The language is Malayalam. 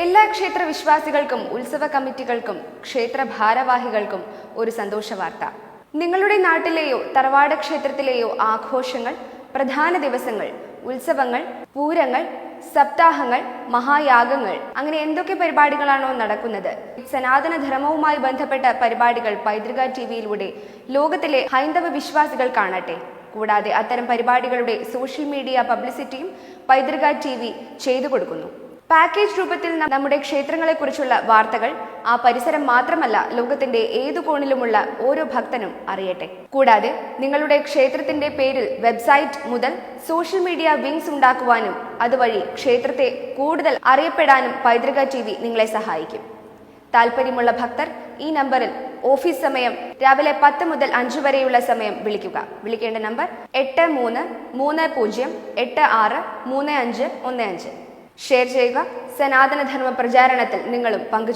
എല്ലാ ക്ഷേത്ര വിശ്വാസികൾക്കും ഉത്സവ കമ്മിറ്റികൾക്കും ക്ഷേത്ര ഭാരവാഹികൾക്കും ഒരു സന്തോഷ വാർത്ത. നിങ്ങളുടെ നാട്ടിലെയോ തറവാട് ക്ഷേത്രത്തിലെയോ ആഘോഷങ്ങൾ പ്രധാന ദിവസങ്ങൾ ഉത്സവങ്ങൾ പൂരങ്ങൾ സപ്താഹങ്ങൾ മഹായാഗങ്ങൾ അങ്ങനെ എന്തൊക്കെ പരിപാടികളാണോ നടക്കുന്നത്? സനാതന ധർമ്മവുമായി ബന്ധപ്പെട്ട പരിപാടികൾ പൈതൃക ടി വിയിലൂടെ ലോകത്തിലെ ഹൈന്ദവ വിശ്വാസികൾ കാണട്ടെ. കൂടാതെ അത്തരം പരിപാടികളുടെ സോഷ്യൽ മീഡിയ പബ്ലിസിറ്റിയും പൈതൃക ടി വി ചെയ്തു കൊടുക്കുന്നു. പാക്കേജ് രൂപത്തിൽ നമ്മുടെ ക്ഷേത്രങ്ങളെക്കുറിച്ചുള്ള വാർത്തകൾ ആ പരിസരം മാത്രമല്ല ലോകത്തിന്റെ ഏതു കോണിലുമുള്ള ഓരോ ഭക്തനും അറിയട്ടെ. കൂടാതെ നിങ്ങളുടെ ക്ഷേത്രത്തിന്റെ പേരിൽ വെബ്സൈറ്റ് മുതൽ സോഷ്യൽ മീഡിയ വിങ്സ് ഉണ്ടാക്കുവാനും അതുവഴി ക്ഷേത്രത്തെ കൂടുതൽ അറിയപ്പെടാനും പൈതൃക ടി നിങ്ങളെ സഹായിക്കും. താല്പര്യമുള്ള ഭക്തർ ഈ നമ്പറിൽ ഓഫീസ് സമയം രാവിലെ പത്ത് മുതൽ അഞ്ച് വരെയുള്ള സമയം വിളിക്കുക. വിളിക്കേണ്ട നമ്പർ എട്ട് മൂന്ന് മൂന്ന് പൂജ്യം എട്ട് ആറ് മൂന്ന് അഞ്ച് ഒന്ന് അഞ്ച്. ഷെയർ ചെയ്യുക. സനാതന ധർമ്മ പ്രചാരണത്തിൽ നിങ്ങളും പങ്കുചേരുക.